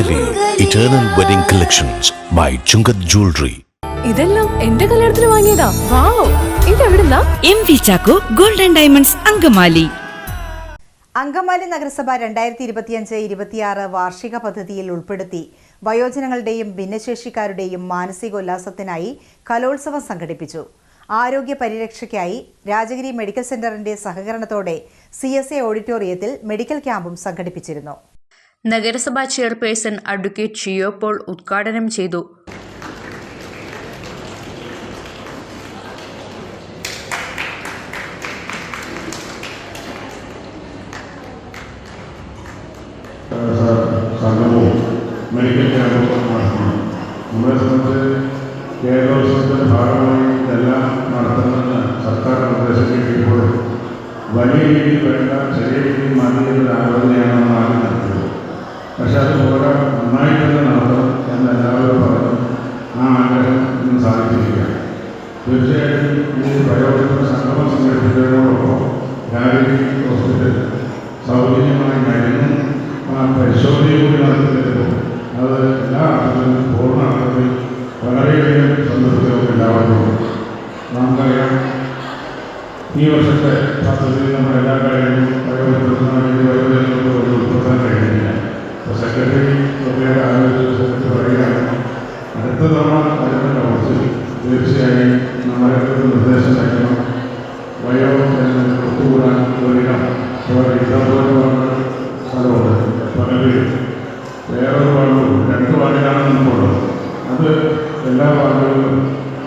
Angamaly eternal wedding collections by Chungath jewellery ഇതെല്ലാം എന്റെ കല്യാണത്തിന് വാങ്ങിയതാ. Wow ഇതെവിടുന്നാ? M V Chacko golden diamonds Angamaly. Angamaly നഗരസഭ രണ്ടായിരത്തി ഇരുപത്തിയഞ്ച് ഇരുപത്തിയാറ് വാർഷിക പദ്ധതിയിൽ ഉൾപ്പെടുത്തി വയോജനങ്ങളുടെയും ഭിന്നശേഷിക്കാരുടെയും മാനസികോല്ലാസത്തിനായി കലോത്സവം സംഘടിപ്പിച്ചു. ആരോഗ്യ പരിരക്ഷയ്ക്കായി രാജഗിരി മെഡിക്കൽ സെന്ററിന്റെ സഹകരണത്തോടെ സി എസ് എ ഓഡിറ്റോറിയത്തിൽ മെഡിക്കൽ ക്യാമ്പും സംഘടിപ്പിച്ചിരുന്നു. നഗരസഭാ ചെയർപേഴ്സൺ അഡ്വക്കേറ്റ് ഷിയോ പോൾ ഉദ്ഘാടനം ചെയ്തു. മെഡിക്കൽ ക്യാമ്പും നടത്തണം നമ്മളെ സംബന്ധിച്ച് കേരളോത്സവത്തിന്റെ ഭാഗമായി ഇതെല്ലാം നടത്തുന്നതിന് സർക്കാർ നിർദ്ദേശം കിട്ടിയപ്പോൾ വലിയ രീതിയിൽ വേണ്ട ചെറിയ രീതിയിൽ മതി എന്നൊരു ഈ പ്രയോജന സംഗമം സംഘടിപ്പിക്കുന്നതിനോടൊപ്പം രാജകീയ ഹോസ്പിറ്റൽ സൗജന്യമായി മരുന്നും പരിശോധനയും കൂടി നടത്തിയപ്പോൾ അത് എല്ലാ പൂർണ അർത്ഥത്തിൽ വളരെയധികം എല്ലാവർക്കും നമുക്കറിയാം ഈ വർഷത്തെ പദ്ധതിയിൽ എല്ലാ കാര്യങ്ങളും പ്രയോജനപ്പെടുത്തുന്ന കഴിയുന്നില്ല സെക്രട്ടറി ആലോചിച്ച് സെക്രട്ടറി പറയുകയാണ് അടുത്ത തവണ തീർച്ചയായും നമ്മുടെ ഒരു നിർദ്ദേശം വയ്ക്കണം വയോജനങ്ങൾക്ക് ഒത്തുകൂടാൻ അതുപോലെ ഇതേപോലെ സ്ഥലമുണ്ട്. പലരും വേറൊരു വാർഡും രണ്ട് വാർഡിലാണ് നമുക്കുള്ളത് അത് എല്ലാ വാർഡുകളിലും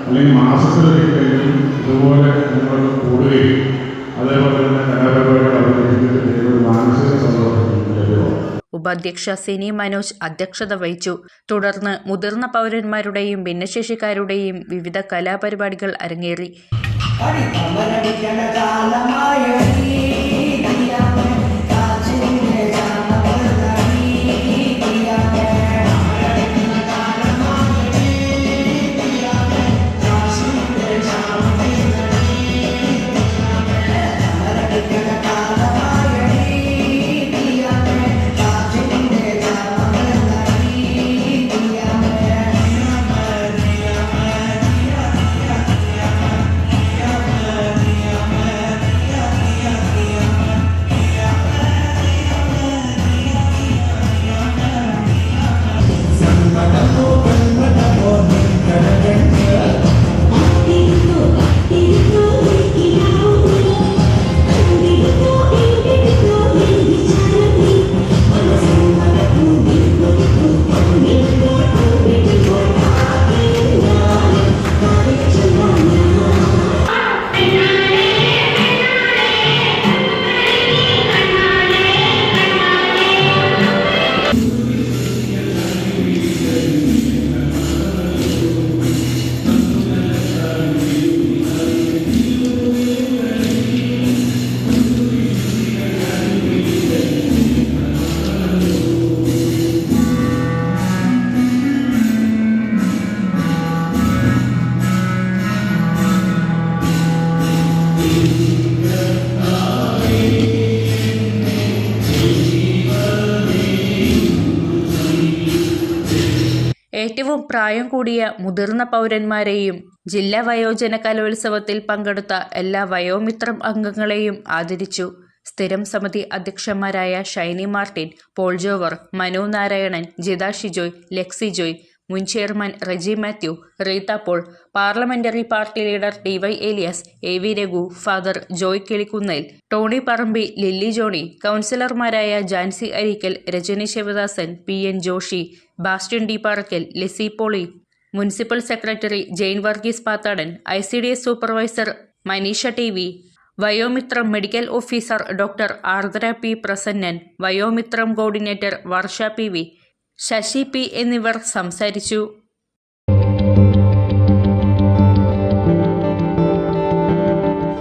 അല്ലെങ്കിൽ മാസത്തിലൊരിക്കലെങ്കിലും ഇതുപോലെ നിങ്ങൾ കൂടുകയും അതേപോലെ തന്നെ കലാപരിപാടികൾ അവതരിപ്പിക്കുകയും ചെയ്യുന്ന ഒരു മാനസിക സന്തോഷം ലഭ്യമാണ് ഉപാധ്യക്ഷ സിനി മനോജ് അധ്യക്ഷത വഹിച്ചു. തുടർന്ന് മുതിർന്ന പൗരന്മാരുടെയും ഭിന്നശേഷിക്കാരുടെയും വിവിധ കലാപരിപാടികൾ അരങ്ങേറി. ഏറ്റവും പ്രായം കൂടിയ മുതിർന്ന പൗരന്മാരെയും ജില്ലാ വയോജന കലോത്സവത്തിൽ പങ്കെടുത്ത എല്ലാ വയോമിത്രം അംഗങ്ങളെയും ആദരിച്ചു. സ്ഥിരം സമിതി അധ്യക്ഷന്മാരായ ഷൈനി മാർട്ടിൻ പോൾ ജോവർ മനു നാരായണൻ ജിത ഷിജോയ് ലെക്സി ജോയ് മുൻ chairman Reji Mathew Reetha Paul parliamentary party leader T Y Elias A V Raghu father Joy Kilikkunnel Tony Parambi Lilly Johnny കൗൺസിലർമാരായ Jancy Areekal Rajani Sivadasan P N Joshy Bastian D Parakkal Lessy Poly municipal secretary Jain Varghese Pathadan I C D S supervisor Manisha T V Vayomithram medical officer doctor Ardra P Prasannan Vayomithram coordinator Varsha P V Sasi P എന്നിവർ സംസാരിച്ചു